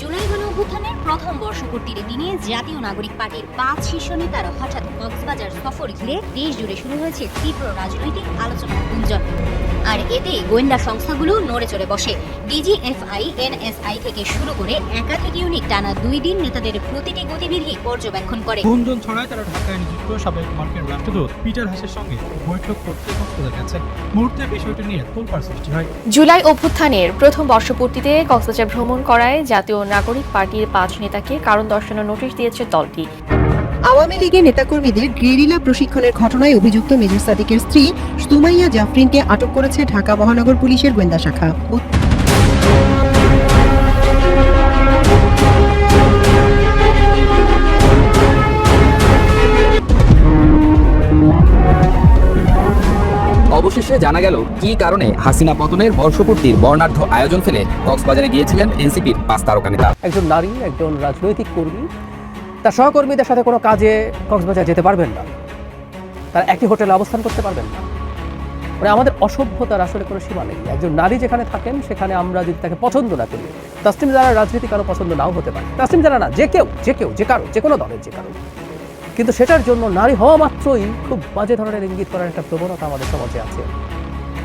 জুলাই গণ অভ্যুত্থানের প্রথম বর্ষপূর্তির দিনে জাতীয় নাগরিক পার্টির পাঁচ শীর্ষ নেতার হঠাৎ কক্সবাজার সফর ঘিরে দেশ জুড়ে শুরু হয়েছে তীব্র রাজনৈতিক আলোচনা গুঞ্জন। আর এতে গোয়েন্দা সংস্থাগুলো নড়ে চড়ে বসে। ডিজিএফআই এনএসআই থেকে শুরু করে একাধিক ইউনিট টানা দুই দিন নেতাদের প্রতিটি গতিবিধি পর্যবেক্ষণ করে। গুঞ্জন ছড়ায় তারা ঢাকায় নিযুক্ত সাবেক মার্কিন রাষ্ট্রদূত পিটার হাসের সঙ্গে বৈঠক করতে কক্সবাজার গেছেন। মুহূর্তে বিষয়টি নিয়ে তোলপাড় সৃষ্টি হয়। জুলাই অভ্যুত্থানের প্রথম বর্ষপূর্তিতে কক্সবাজার ভ্রমণ করায় জাতীয় নাগরিক পার্টির পাঁচ নেতাকে কারণ দর্শানোর নোটিশ দিয়েছে দলটি। আওয়ামী লীগের নেতাকর্মীদের গেরিলা প্রশিক্ষণের ঘটনায় অভিযুক্ত মেজর সাদিকের স্ত্রী সুমাইয়া জাফরিনকে আটক করেছে ঢাকা মহানগর পুলিশের গোয়েন্দা শাখা। অবশেষে জানা গেল কি কারণে হাসিনা পতনের বর্ষপূর্তির বর্ণাঢ্য আয়োজন ফেলে কক্সবাজারে গিয়েছিলেন এনসিপির পাঁচ তারকা নেতা একজন নারী একজন রাজনৈতিক কর্মী তার সহকর্মীদের সাথে কোনো কাজে কক্সবাজার যেতে পারবেন না। তারা একই হোটেলে অবস্থান করতে পারবেন না। মানে আমাদের অসভ্যতার আসলে কোনো সীমা নেই। একজন নারী যেখানে থাকেন, সেখানে আমরা যদি তাকে পছন্দ না করি, তাসলিম যারা রাজনীতি কারও পছন্দ নাও হতে পারে। তাসলিম যারা না, যে কেউ যে কেউ, যে কারও, যে কোনো দলের যে কারও। কিন্তু সেটার জন্য নারী হওয়া মাত্রই খুব বাজে ধরনের ইঙ্গিত করার একটা প্রবণতা আমাদের সমাজে আছে।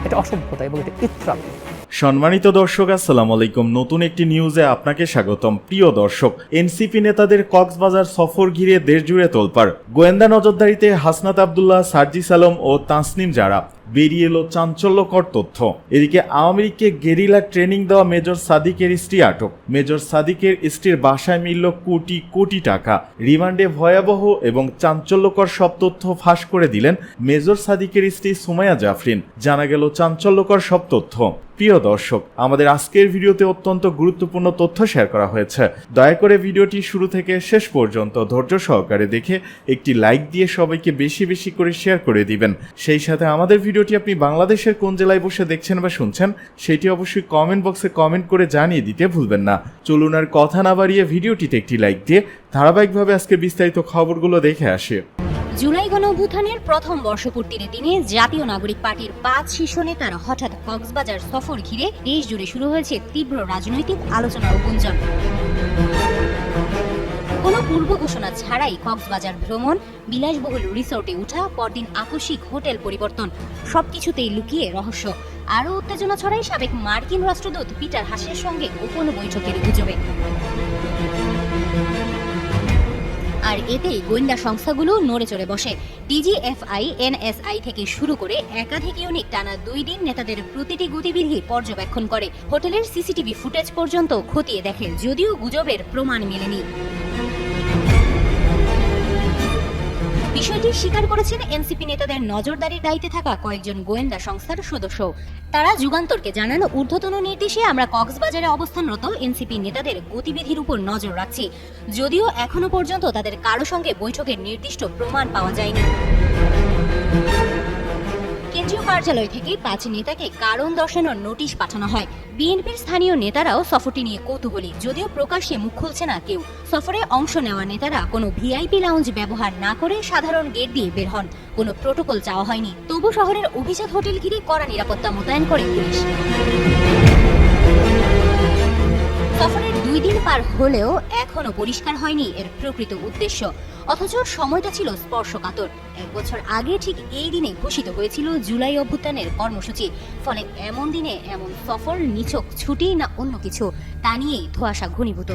এটা অসভ্যতা এবং এটা ইত্রাপি। সম্মানিত দর্শক, আসসালাম আলাইকুম। নতুন একটি নিউজে আপনাকে স্বাগতম। প্রিয় দর্শক, এনসিপি নেতাদের কক্সবাজার সফর ঘিরে দেশ জুড়ে তোলপাড়। গোয়েন্দা নজরদারিতে হাসনাত আবদুল্লাহ, সার্জিস আলম ও তাসনিম জারা। বেরিয়ে এলো চাঞ্চল্যকর তথ্য। এদিকে আওয়ামী লীগকে গেরিলা ট্রেনিং দেওয়া মেজর সাদিকের স্ত্রী আটক। মেজর সাদিকের স্ত্রীর বাসায় মিলল কোটি কোটি টাকা। রিমান্ডে ভয়াবহ এবং চাঞ্চল্যকর সব তথ্য ফাঁস করে দিলেন মেজর সাদিকের স্ত্রী সুমাইয়া জাফরিন। জানা গেল চাঞ্চল্যকর সব তথ্য। প্রিয় দর্শক, আমাদের আজকের ভিডিওতে অত্যন্ত গুরুত্বপূর্ণ তথ্য শেয়ার করা হয়েছে। দয়া করে ভিডিওটি শুরু থেকে শেষ পর্যন্ত ধৈর্য সহকারে দেখে একটি লাইক দিয়ে সবাইকে বেশি বেশি করে শেয়ার করে দিবেন। সেই সাথে আমাদের ভিডিওটি আপনি বাংলাদেশের কোন জেলায় বসে দেখছেন বা শুনছেন, সেটি অবশ্যই কমেন্ট বক্সে কমেন্ট করে জানিয়ে দিতে ভুলবেন না। চলুন আর কথা না বাড়িয়ে ভিডিওটিতে একটি লাইক দিয়ে ধারাবাহিকভাবে আজকে বিস্তারিত খবরগুলো দেখে আসে। জুলাই গণ অভ্যুত্থানের প্রথম বর্ষপূর্তির দিনে জাতীয় নাগরিক পার্টির পাঁচ শীর্ষ নেতার হঠাৎ কক্সবাজার সফর ঘিরে দেশ জুড়ে শুরু হয়েছে তীব্র রাজনৈতিক আলোচনা ও গুঞ্জন। কোনো পূর্ব ঘোষণা ছাড়াই কক্সবাজার ভ্রমণ, বিলাসবহুল রিসোর্টে উঠা, পরদিন আকস্মিক হোটেল পরিবর্তন, সবকিছুতেই লুকিয়ে রহস্য। আরও উত্তেজনা ছড়াই সাবেক মার্কিন রাষ্ট্রদূত পিটার হাসের সঙ্গে গোপন বৈঠকের গুজবে। আর এতেই গোয়েন্দা সংস্থাগুলো নড়ে চড়ে বসে। ডিজিএফআই, এনএসআই থেকে শুরু করে একাধিক ইউনিট টানা দুই দিন নেতাদের প্রতিটি গতিবিধি পর্যবেক্ষণ করে। হোটেলের সিসিটিভি ফুটেজ পর্যন্ত খতিয়ে দেখে, যদিও গুজবের প্রমাণ মেলেনি। বিষয়টি স্বীকার করেছেন এনসিপি নেতাদের নজরদারির দায়িত্বে থাকা কয়েকজন গোয়েন্দা সংস্থার সদস্য। তারা যুগান্তরকে জানান ঊর্ধ্বতন নির্দেশে আমরা কক্সবাজারে অবস্থানরত এনসিপি নেতাদের গতিবিধির উপর নজর রাখছি। যদিও এখনও পর্যন্ত তাদের কারও সঙ্গে বৈঠকের নির্দিষ্ট প্রমাণ পাওয়া যায়নি। কেন্দ্রীয় কার্যালয় থেকে পাঁচ নেতাকে কারণ দর্শানোর নোটিশ পাঠানো হয়। বিএনপির স্থানীয় নেতারাও সফরটি নিয়ে কৌতূহলী, যদিও প্রকাশ্যে মুখ খুলছে না কেউ। সফরে অংশ নেওয়া নেতারা কোনো ভিআইপি লাউঞ্জ ব্যবহার না করে সাধারণ গেট দিয়ে বের হন। কোনো প্রোটোকল চাওয়া হয়নি। তবু শহরের অভিজাত হোটেল ঘিরে কড়া নিরাপত্তা মোতায়েন করে পুলিশ। সফরের দুই দিন পার হলেও এখনও পরিষ্কার হয়নি এর প্রকৃত উদ্দেশ্য। অথচ সময়টা ছিল স্পর্শকাতর। এক বছর আগে ঠিক এই দিনে ঘোষিত হয়েছিল জুলাই অভ্যুত্থানের কর্মসূচি। ফলে এমন দিনে এমন সফল, নিছক, ছুটি না অন্য কিছু, তা নিয়েই ধোয়াশা ঘনীভূত।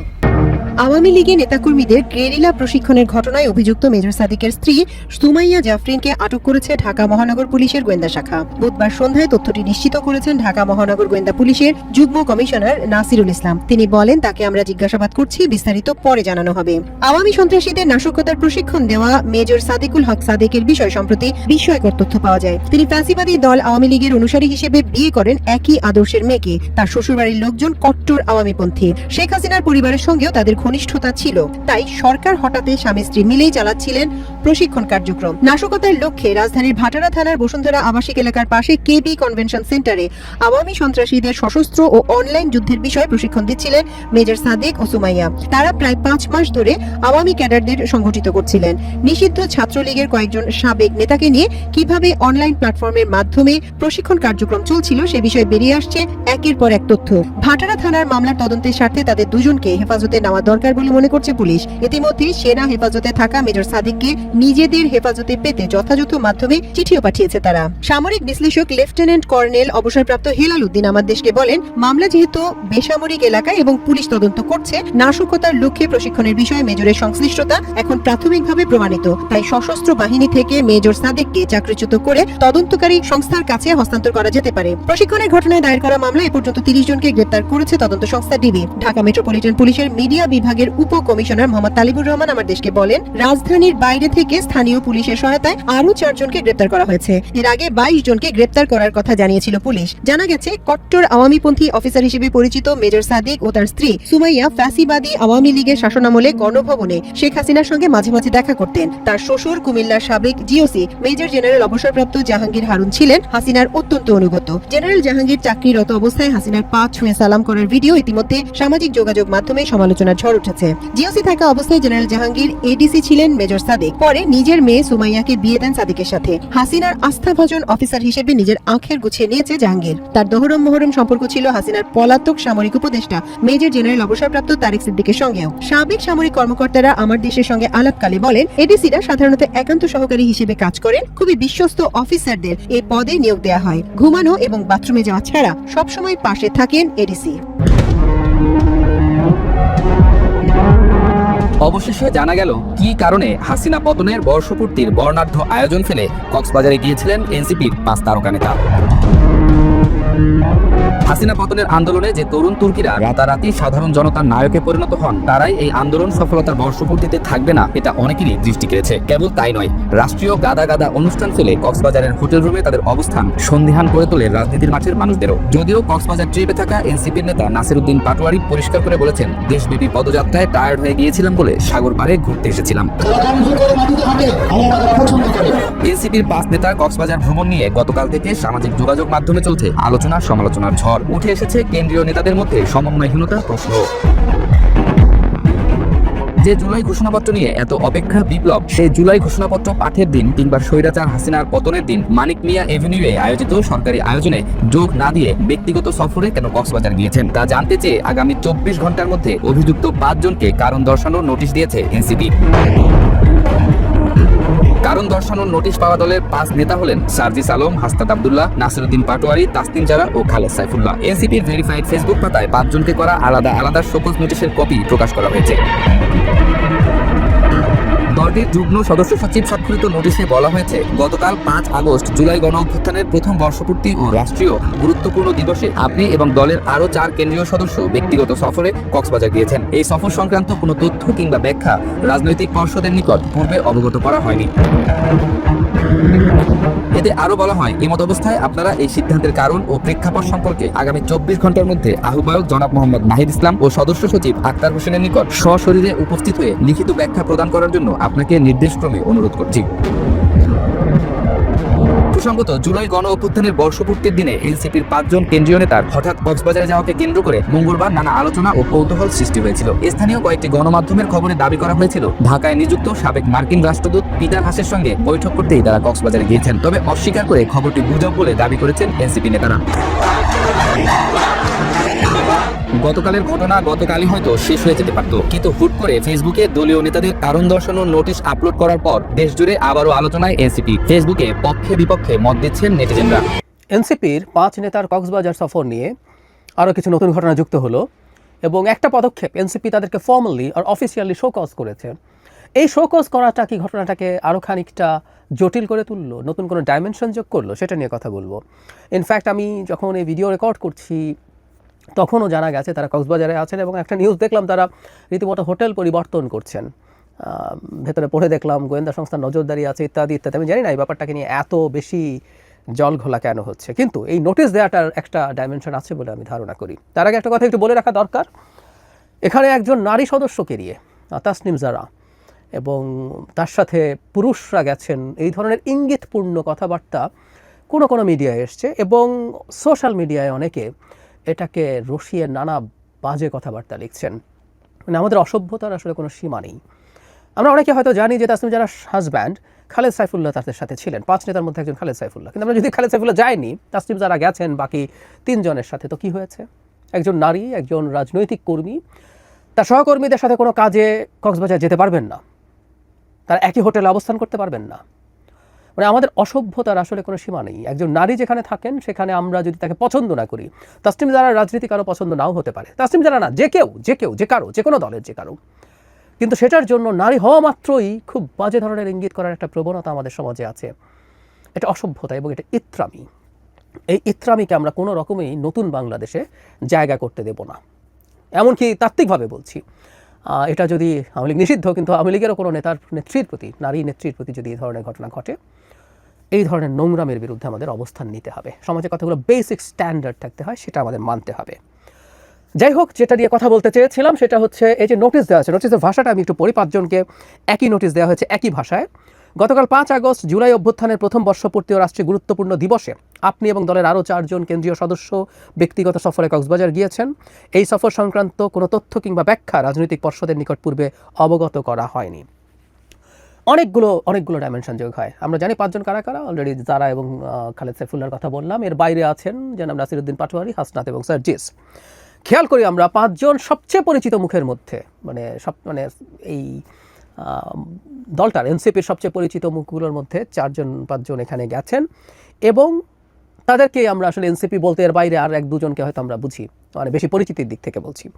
আওয়ামী লীগের নেতাকর্মীদের গেরিলা প্রশিক্ষণের ঘটনায় অভিযুক্ত মেজর সাদিকের স্ত্রী সুমাইয়া জাফরিনকে আটক করেছে ঢাকা মহানগর পুলিশের গোয়েন্দা শাখা। বুধবার সন্ধ্যায় তথ্যটি নিশ্চিত করেছেন ঢাকা মহানগর গোয়েন্দা পুলিশের যুগ্ম কমিশনার নাসিরুল ইসলাম। তিনি বলেন, তাকে আমরা জিজ্ঞাসাবাদ করছি, বিস্তারিত পরে জানানো হবে। আওয়ামী সন্ত্রাসীদের নাশকতার প্রশিক্ষণ দেওয়া মেজর সাদিকুল হক সাদেকের বিষয় সম্প্রতি বিস্ময়কর তথ্য পাওয়া যায়। তিনি ফ্যাসিবাদী দল আওয়ামী লীগের অনুসারী হিসেবে বিয়ে করেন একই আদর্শের মেয়েকে। তার শ্বশুরবাড়ির লোকজন কট্টর আওয়ামীপন্থী। শেখ হাসিনার পরিবারের সঙ্গেও তাদের ঘনিষ্ঠতা ছিল। তাই সরকার হঠাতে স্বামী স্ত্রী মিলেই চালাচ্ছিলেন প্রশিক্ষণ কার্যক্রম। নাশকতার লক্ষ্যে রাজধানীর ভাটারা থানার বসুন্ধরা আবাসিক এলাকার পাশে কেবি কনভেনশন সেন্টারে আওয়ামী সন্ত্রাসীদের সশস্ত্র ও অনলাইন যুদ্ধের বিষয়ে প্রশিক্ষণ দিচ্ছিলেন মেজর সাদিক ও সুমাইয়া তারা প্রায় পাঁচ মাস ধরে আওয়ামী ক্যাডারদের সংগঠিত করছিলেন। নিষিদ্ধ ছাত্রলীগের কয়েকজন সাবেক নেতাকে নিয়ে কীভাবে অনলাইন প্ল্যাটফর্মের মাধ্যমে প্রশিক্ষণ কার্যক্রম চলছিল সে বিষয়ে বেরিয়ে আসছে একের পর এক তথ্য। ভাটারা থানার মামলার তদন্তের স্বার্থে তাদের দুজনকে হেফাজতে নেওয়া দরকার বলে মনে করছে পুলিশ। ইতিমধ্যে সেনা হেফাজতে থাকা মেজর সাদিককে নিজেদের হেফাজতে পেতে যথাযথ মাধ্যমে চিঠিও পাঠিয়েছে তারা। সামরিক বিশ্লেষক লেফটেন্যান্ট কর্নেল অবসরপ্রাপ্ত হেলাল উদ্দিন আমার দেশকে বলেন, মামলা যেহেতু বেসামরিক এলাকায় এবং পুলিশ তদন্ত করছে, নাশকতার লক্ষ্যে প্রশিক্ষণের বিষয়ে মেজরের সংশ্লিষ্টতা এখন প্রাথমিকভাবে প্রমাণিত। তাই সশস্ত্র বাহিনী থেকে মেজর সাদেককে চাকরিচ্যুত করে তদন্তকারী সংস্থার কাছে হস্তান্তর করা যেতে পারে। প্রশিক্ষণের ঘটনায় দায়ের করা মামলা এ পর্যন্ত তিরিশ জনকে গ্রেপ্তার করেছে তদন্ত সংস্থা ডিবি। ঢাকা মেট্রোপলিটন পুলিশের মিডিয়া বিভাগের উপ কমিশনার মোহাম্মদ তালিবুর রহমান আমার দেশকে বলেন, রাজধানীর বাইরে থেকে স্থানীয় পুলিশের সহায়তায় আরও চারজনকে গ্রেপ্তার করা হয়েছে। এর আগে বাইশ জনকে গ্রেপ্তার করার কথা জানিয়েছিল পুলিশ। জানা গেছে, কট্টর আওয়ামীপন্থী অফিসার হিসেবে পরিচিত মেজর সাদিক ও তার স্ত্রী সুমাইয়া ফ্যাসিবাদী আওয়ামী লীগের শাসনামলে গণভবনে শেখ হাসিনার সঙ্গে মাঝে মাঝে দেখা করতেন। তার শ্বশুর কুমিল্লার সাবেক জিওসি মেজর জেনারেল অবসরপ্রাপ্ত জাহাঙ্গীর হারুন ছিলেন হাসিনার অত্যন্ত অনুগত। জেনারেল জাহাঙ্গীর চাকরিরত অবস্থায় হাসিনার পা ছুঁয়ে সালাম করার ভিডিও ইতিমধ্যে সামাজিক যোগাযোগ মাধ্যমে সমালোচনার ঝড় উঠেছে। জিওসি থাকা অবস্থায় জেনারেল জাহাঙ্গীর এডিসি ছিলেন মেজর সাদিক। পরে নিজের মেয়ে সুমাইয়াকে বিয়ে দেন সাদিকের সাথে। হাসিনার আস্থা আস্থাভাজন অফিসার হিসেবে নিজের আখের গুছিয়ে নিয়েছে জাহাঙ্গীর। তার দহরম মহরম সম্পর্ক ছিল হাসিনার পলাতক সামরিক উপদেষ্টা মেজর জেনারেল অবসরপ্রাপ্ত তারিক সিদ্দিকের সঙ্গেও। সাবেক সামরিক কর্মকর্তারা আমার দেশের সঙ্গে আলাপকালে বলেন এডিসিরা সাধারণত একান্ত সহকারী হিসেবে কাজ করেন, খুবই বিশ্বস্ত অফিসারদের এই পদে নিয়োগ দেওয়া হয়। ঘুমানো এবং বাথরুমে যাওয়া ছাড়া সবসময় পাশে থাকেন এডিসি অবশেষে জানা গেল কি কারণে হাসিনা পতনের বর্ষপূর্তির বর্ণাঢ্য আয়োজন ফেলে কক্সবাজারে গিয়েছিলেন এনসিপির পাঁচ তারকা নেতা। হাসিনা পতনের আন্দোলনে যে তরুণ তুর্কিরা রাতারাতি সাধারণ জনতার নায়কে পরিণত হন, তারাই এই আন্দোলন সফলতার বর্ষপূর্তিতে থাকবে না, এটা অনেকেরই দৃষ্টি কেড়েছে। কেবল তাই নয়, রাষ্ট্রীয় গাদা গাদা অনুষ্ঠান ফেলে কক্সবাজারের হোটেল রুমে তাদের অবস্থান সন্দিহান করে তোলে রাজনীতির মাঠের মানুষদেরও। যদিও কক্সবাজার ট্রিপে থাকা এনসিপির নেতা নাসিরুদ্দিন পাটোয়ারি পরিষ্কার করে বলেছেন, দেশব্যাপী পদযাত্রায় টায়ার্ড হয়ে গিয়েছিলাম বলে সাগর পাড়ে ঘুরতে এসেছিলাম। এনসিপির পাঁচ নেতার কক্সবাজার ভ্রমণ নিয়ে গতকাল থেকে সামাজিক যোগাযোগ মাধ্যমে চলছে আলোচনা সমালোচনার ঝড় উঠে এসেছে কেন্দ্রীয় নেতাদের মধ্যে সমন্বয়হীনতার প্রশ্ন। যে জুলাই ঘোষণাপত্র নিয়ে এত অপেক্ষা বিপ্লব সেই জুলাই ঘোষণাপত্র পাঠের দিন কিংবা স্বৈরাচার হাসিনার পতনের দিন মানিক মিয়া এভিনিউয়ে আয়োজিত সরকারি আয়োজনে যোগ না দিয়ে ব্যক্তিগত সফরে কেন কক্সবাজার গিয়েছেন তা জানতে চেয়ে আগামী চব্বিশ ঘণ্টার মধ্যে অভিযুক্ত পাঁচজনকে কারণ দর্শানোর নোটিশ দিয়েছে এনসিপি। কারণ দর্শানোর নোটিশ পাওয়া দলের পাঁচ নেতা হলেন সার্জিস আলম, হাস্তাদ আবদুল্লাহ, নাসিরুদ্দিন পাটোয়ারি তাসতিন জারা ও খালেদ সাইফুল্লাহ। এনসিপির ভেরিফাইড ফেসবুক পাতায় পাঁচজনকে করা আলাদা আলাদা সকল নোটিশের কপি প্রকাশ করা হয়েছে। দলটির যুগ্ম সদস্য সচিব স্বাক্ষরিত নোটিশে বলা হয়েছে, গতকাল পাঁচ আগস্ট জুলাই গণ অভ্যুত্থানের প্রথম বর্ষপূর্তি ও রাষ্ট্রীয় গুরুত্বপূর্ণ দিবসে আপনি এবং দলের আরও চার কেন্দ্রীয় সদস্য ব্যক্তিগত সফরে কক্সবাজার গিয়েছেন। এই সফর সংক্রান্ত কোনো তথ্য কিংবা ব্যাখ্যা রাজনৈতিক পর্ষদের নিকট পূর্বে অবগত করা হয়নি। এতে আরও বলা হয় এমত অবস্থায় আপনারা এই সিদ্ধান্তের কারণ ও প্রেক্ষাপট সম্পর্কে আগামী চব্বিশ ঘণ্টার মধ্যে আহ্বায়ক জনাব মোহাম্মদ নাহিদ ইসলাম ও সদস্য সচিব আক্তার হোসেনের নিকট সশরীরে উপস্থিত হয়ে লিখিত ব্যাখ্যা প্রদান করার জন্য আপনাকে নির্দেশক্রমে অনুরোধ করছি। প্রসঙ্গত জুলাই গণ অভ্যুত্থানের বর্ষপূর্তির দিনে এনসিপির পাঁচজন কেন্দ্রীয় নেতার হঠাৎ কক্সবাজারে যাওয়াকে কেন্দ্র করে মঙ্গলবার নানা আলোচনা ও কৌতূহল সৃষ্টি হয়েছিল। স্থানীয় কয়েকটি গণমাধ্যমের খবরে দাবি করা হয়েছিল, ঢাকায় নিযুক্ত সাবেক মার্কিন রাষ্ট্রদূত পিটার হাসের সঙ্গে বৈঠক করতেই তারা কক্সবাজারে গিয়েছেন, তবে অস্বীকার করে খবরটি গুজব বলে দাবি করেছেন এনসিপি নেতারা। গতকালের ঘটনা গতকালই হয়তো শেষ হয়ে যেতে পারত। কিন্তু হুট করে ফেসবুকে দলীয় নেতাদের কারণ দর্শানোর নোটিশ আপলোড করার পর দেশ জুড়ে আবারও আলোচনায় এনসিপি। ফেসবুকে পক্ষে বিপক্ষে মত দিচ্ছেন নেটিজেনরা। এনসিপির পাঁচ নেতার কক্সবাজার সফর নিয়ে আরও কিছু নতুন ঘটনা যুক্ত হলো এবং একটা পদক্ষেপ এনসিপি তাদেরকে ফর্মালি আর অফিসিয়ালি শোকজ করেছে। এই শোকজ করাটা কি ঘটনাটাকে আরও খানিকটা জটিল করে তুললো, নতুন কোনো ডাইমেনশন যোগ করল, সেটা নিয়ে কথা বলব। ইনফ্যাক্ট আমি যখন এই ভিডিও রেকর্ড করছি তখনও জানা গেছে তারা কক্সবাজারে আছেন এবং একটা নিউজ দেখলাম তারা রীতিমতো হোটেল পরিবর্তন করছেন। ভেতরে পড়ে দেখলাম গোয়েন্দা সংস্থার নজরদারি আছে ইত্যাদি ইত্যাদি। আমি জানি না এই ব্যাপারটাকে নিয়ে এত বেশি জল ঘোলা কেন হচ্ছে। কিন্তু এই নোটিশ দেওয়াটার একটা ডাইমেনশন আছে বলে আমি ধারণা করি। তার আগে একটা কথা একটু বলে রাখা দরকার। এখানে একজন নারী সদস্যকে নিয়ে তাসনিম জারা এবং তার সাথে পুরুষরা গেছেন। এই ধরনের ইঙ্গিতপূর্ণ কথাবার্তা কোনো কোনো মিডিয়ায় এসছে এবং সোশ্যাল মিডিয়ায় অনেকে এটাকে রসিয়ে নানা বাজে কথাবার্তা লিখছেন। মানে আমাদের অসভ্যতার আসলে কোনো সীমা নেই। আমরা অনেকে হয়তো জানি যে তাসনিম যারা হাজব্যান্ড খালেদ সাইফুল্লাহ তাদের সাথে ছিলেন। পাঁচ নেতার মধ্যে একজন খালেদ সাইফুল্লাহ। কিন্তু আমরা যদি খালেদ সাইফুল্লাহ যায়নি তাসনিম যারা গেছেন, বাকি তিনজনের সাথে তো কি হয়েছে? একজন নারী, একজন রাজনৈতিক কর্মী। তার সহকর্মীদের সাথে কোনো কাজে কক্সবাজার যেতে পারবেন না। তারা একই হোটেলে অবস্থান করতে পারবেন না। মানে আমাদের অসভ্যতার আসলে কোনো সীমা নেই। একজন নারী যেখানে থাকেন, সেখানে আমরা যদি তাকে পছন্দ না করি তাসনিম যারা রাজনীতি কারও পছন্দ নাও হতে পারে। তাসনিম যারা না, যে কেউ যে কেউ, যে কারও যে কোনো দলের যে কারও। কিন্তু সেটার জন্য নারী হওয়া মাত্রই খুব বাজে ধরনের ইঙ্গিত করার একটা প্রবণতা আমাদের সমাজে আছে। এটা অসভ্যতা এবং এটা ইত্রামি। এই ইত্রামিকে আমরা কোনো রকমেই নতুন বাংলাদেশে জায়গা করতে দেব না। এমনকি তাত্ত্বিকভাবে বলছি। এটা যদি আওয়ামী লীগ নিষিদ্ধ, কিন্তু আওয়ামী লীগেরও কোনো নেতার নেত্রীর প্রতি, নারী নেত্রীর প্রতি যদি এই ধরনের ঘটনা ঘটে, এই ধরনের নোংরামের বিরুদ্ধে আমাদের অবস্থান নিতে হবে। সমাজে কথাগুলো বেসিক স্ট্যান্ডার্ড থাকতে হয়, সেটা আমাদের মানতে হবে। যাই হোক, যেটা নিয়ে কথা বলতে চেয়েছিলাম, সেটা হচ্ছে, এই যে নোটিশ দেওয়া হয়েছে নোটিশের ভাষাটা আমি একটু পরিপাঁচজনকে একই নোটিশ দেওয়া হয়েছে একই ভাষায়। গতকাল পাঁচ আগস্ট জুলাই অভ্যুত্থানের প্রথম বর্ষপূর্তি ও রাষ্ট্রীয় গুরুত্বপূর্ণ দিবসে আপনি এবং দলের আরও চারজন কেন্দ্রীয় সদস্য ব্যক্তিগত সফরে কক্সবাজার গিয়েছেন। এই সফর সংক্রান্ত কোনো তথ্য কিংবা ব্যাখ্যা রাজনৈতিক পর্ষদের নিকট পূর্বে অবগত করা হয়নি। অনেকগুলো অনেকগুলো ডাইমেনশন যোগ হয়। আমরা জানি পাঁচজন কারা কারা? অলরেডি যারা এবং খালেদ সাইফুল্লার কথা বললাম। এর বাইরে আছেন জনাব নাসিরুদ্দিন পাটোয়ারি, হাসনাত এবং সার্জিস। খেয়াল করি আমরা পাঁচজন সবচেয়ে পরিচিত মুখের মধ্যে মানে সব মানে এই দলটার, এনসিপির সবচেয়ে পরিচিত মুখগুলোর মধ্যে চারজন, পাঁচজন এখানে গেছেন এবং তাদেরকে আমরা আসলে এনসিপি বলতে এর বাইরে আর এক দুজনকে হয়তো আমরা বুঝি মানে বেশি পরিচিতির দিক থেকে বলছি।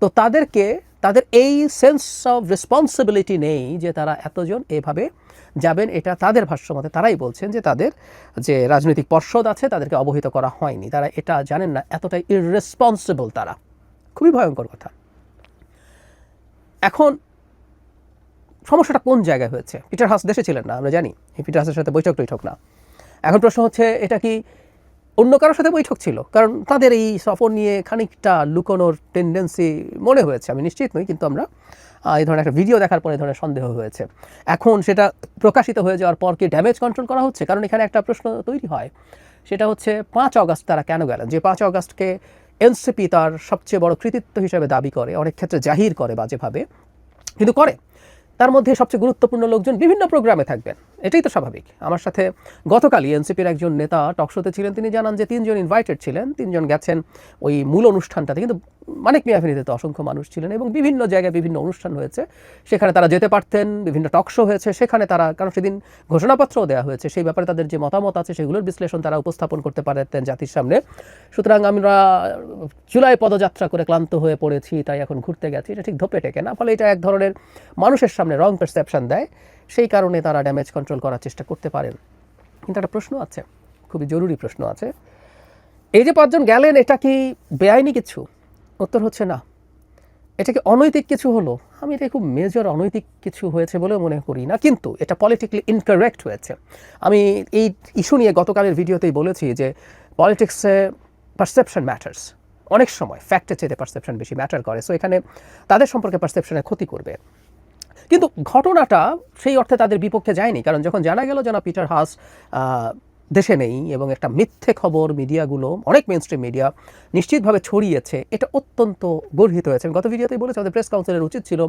তো তাদেরকে, তাদের এই সেন্স অফ রেসপন্সিবিলিটি নেই যে তারা এতজন এভাবে যাবেন, এটা তাদের ভাষ্য মতে তারাই বলছেন যে তাদের যে রাজনৈতিক পর্ষদ আছে তাদেরকে অবহিত করা হয়নি। তারা এটা জানেন না, এতটাই ইররেসপন্সিবল তারা। খুবই ভয়ঙ্কর কথা। এখন সমস্যাটা কোন জায়গায় হয়েছে? পিটার হাস দেশে ছিলেন না, আমরা জানি। এই পিটার হাসের সাথে বৈঠক টৈঠক না। এখন প্রশ্ন হচ্ছে, এটা কি অন্য কারোর সাথে বৈঠক ছিল? কারণ তাদের এই সফর নিয়ে খানিকটা লুকোনোর টেন্ডেন্সি মনে হয়েছে। আমি নিশ্চিত নই, কিন্তু আমরা এই ধরনের একটা ভিডিও দেখার পরে এই ধরনের সন্দেহ হয়েছে। এখন সেটা প্রকাশিত হয়ে যাওয়ার পর কি ড্যামেজ কন্ট্রোল করা হচ্ছে? কারণ এখানে একটা প্রশ্ন তৈরি হয়। সেটা হচ্ছে, পাঁচ অগস্ট তারা কেন গেলেন? যে পাঁচ অগস্টকে এনসিপি তার সবচেয়ে বড় কৃতিত্ব হিসেবে দাবি করে, অনেক ক্ষেত্রে জাহির করে বাজেভাবে। কিন্তু করে। তার মধ্যে সবচেয়ে গুরুত্বপূর্ণ লোকজন বিভিন্ন প্রোগ্রামে থাকবেন। এটাই তো স্বাভাবিক। আমার সাথে গতকালই এনসিপির একজন নেতা টকশোতে ছিলেন, তিনি জানান যে তিনজন ইনভাইটেড ছিলেন, তিনজন গেছেন ওই মূল অনুষ্ঠানটাতে। কিন্তু মানিক মিয়াফিনিতে তো অসংখ্য মানুষ ছিলেন এবং বিভিন্ন জায়গায় বিভিন্ন অনুষ্ঠান হয়েছে। সেখানে তারা যেতে পারতেন, বিভিন্ন টকশো হয়েছে, সেখানে তারা, কারণ সেদিন ঘোষণাপত্রও দেওয়া হয়েছে, সেই ব্যাপারে তাদের যে মতামত আছে সেগুলোর বিশ্লেষণ তারা উপস্থাপন করতে পারতেন জাতির সামনে। সুতরাং আমরা জুলাই পদযাত্রা করে ক্লান্ত হয়ে পড়েছি, তাই এখন ঘুরতে গেছি, এটা ঠিক ধোপে টেকে না, ফলে এটা এক ধরনের মানুষের সামনে রং পারসেপশন দেয়। সেই কারণে তারা ড্যামেজ কন্ট্রোল করার চেষ্টা করতে পারেন। কিন্তু একটা প্রশ্ন আছে, খুবই জরুরি প্রশ্ন আছে। এই যে পাঁচজন গেলেন, এটা কি বেআইনি কিছু? উত্তর হচ্ছে না। এটা কি অনৈতিক কিছু হলো? আমি এটা খুব মেজর অনৈতিক কিছু হয়েছে বলে মনে করি না, কিন্তু এটা পলিটিক্যালি ইনকারেক্ট হয়েছে। আমি এই ইস্যু নিয়ে গতকালের ভিডিওতেই বলেছি যে পলিটিক্সে পারসেপশন ম্যাটার্স অনেক সময় ফ্যাক্টের চেয়ে পারসেপশন বেশি ম্যাটার করে। সো এখানে তাদের সম্পর্কে পারসেপশনের ক্ষতি করবে। কিন্তু ঘটনাটা সেই অর্থে তাদের বিপক্ষে যায়নি, কারণ যখন জানা গেল যেন পিটার হাস দেশে নেই এবং একটা মিথ্যে খবর মিডিয়াগুলো, অনেক মেন স্ট্রিম মিডিয়া নিশ্চিতভাবে ছড়িয়েছে, এটা অত্যন্ত গর্হিত হয়েছে। গত ভিডিওতেই বলেছে, আমাদের প্রেস কাউন্সিলের উচিত ছিল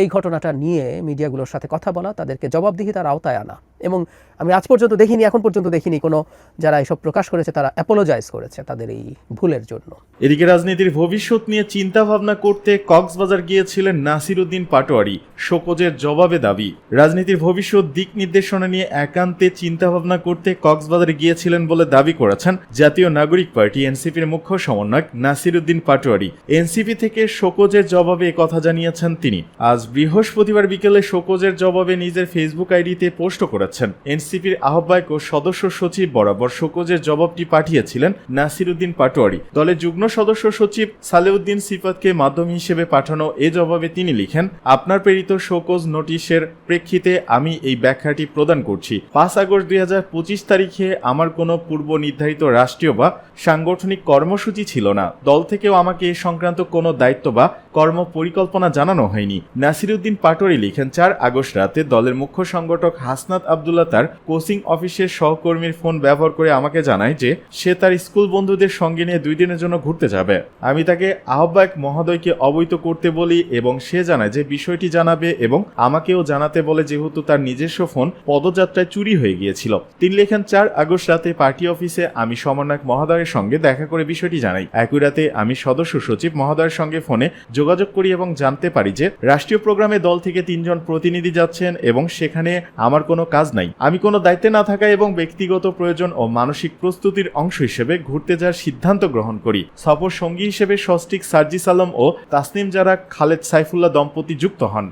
এই ঘটনাটা নিয়ে মিডিয়াগুলোর সাথে কথা বলা, তাদেরকে জবাবদিহিতার আওতায় আনা। এবং আমি আজ পর্যন্ত দেখিনি, এখন পর্যন্ত দেখিনি কোনো যারা এসব প্রকাশ করেছে, তারা অ্যাপোলোজাইজ করেছে তাদের এই ভুলের জন্য। এদিকে রাজনীতির ভবিষ্যৎ নিয়ে চিন্তা ভাবনা করতে কক্সবাজার গিয়েছিলেন নাসিরুদ্দিন পাটোয়ারি, শোকজের জবাবে দাবি। রাজনীতির ভবিষ্যৎ দিক নির্দেশনা নিয়ে একান্তে চিন্তা ভাবনা করতে কক্সবাজারে গিয়েছিলেন বলে দাবি করেছেন জাতীয় নাগরিক পার্টি এনসিপির মুখ্য সমন্বয়ক নাসিরুদ্দিন পাটোয়ারি। এনসিপি থেকে শোকজের জবাবে কথা জানিয়েছেন তিনি। আজ বৃহস্পতিবার বিকেলে শোকজের জবাবে নিজের ফেসবুক আইডিতে পোস্ট করেছেন। যাচ্ছেন। এনসিপির আহ্বায়ক ও সদস্য সচিব বরাবর শোকজের জবাবটি পাঠিয়েছিলেন নাসিরুদ্দিন পাটোয়ারি। দলের যুগ্ম সদস্য সচিব সালেউদ্দিন সিফাতকে মাধ্যম হিসেবে পাঠানো এ জবাবে তিনি লিখেন, আপনার প্রেরিত শোকজ নোটিশের প্রেক্ষিতে আমি এই ব্যাখ্যাটি প্রদান করছি। পাঁচ আগস্ট দুই হাজার পঁচিশ তারিখে আমার কোনো পূর্ব নির্ধারিত রাষ্ট্রীয় বা সাংগঠনিক কর্মসূচি ছিল না। দল থেকেও আমাকে এ সংক্রান্ত কোনো দায়িত্ব বা কর্ম পরিকল্পনা জানানো হয়নি। নাসিরুদ্দিন পাটোয়ারি লিখেন, চার আগস্ট রাতে দলের মুখ্য সংগঠক হাসনাত আবদুল্লাহ তার কোচিং অফিসের সহকর্মীর ফোন ব্যবহার করে আমাকে জানায় যে, সে তার স্কুল বন্ধুদের সঙ্গে নিয়ে দুই দিনের জন্য ঘুরতে যাবে। আমি তাকে আহ্বায়ক মহোদয়কে অবহিত করতে বলি এবং সে জানায় যে, বিষয়টি জানাবে এবং আমাকেও জানাতে বলে যেহেতু তার নিজস্ব ফোন পদযাত্রায় চুরি হয়ে গিয়েছিল। তিনি লেখেন, চার আগস্ট রাতে পার্টি অফিসে আমি সমন্বয়ক মহোদয়ের সঙ্গে দেখা করে বিষয়টি জানাই। একই রাতে আমি সদস্য সচিব মহোদয়ের সঙ্গে ফোনে যোগাযোগ করি এবং জানতে পারি যে রাষ্ট্রীয় প্রোগ্রামে দল থেকে তিনজন প্রতিনিধি যাচ্ছেন এবং সেখানে আমার কোনো কাজ নাই। আমি কোনো দায়িত্বে না থাকা এবং ব্যক্তিগত প্রয়োজন ও মানসিক প্রস্তুতির অংশ হিসেবে ঘুরতে যাওয়ার সিদ্ধান্ত গ্রহণ করি। সফর সঙ্গী হিসেবে সস্টিক সার্জিস আলম ও তাসনিম যারা খালেদ সাইফুল্লাহ দম্পতি যুক্ত হন।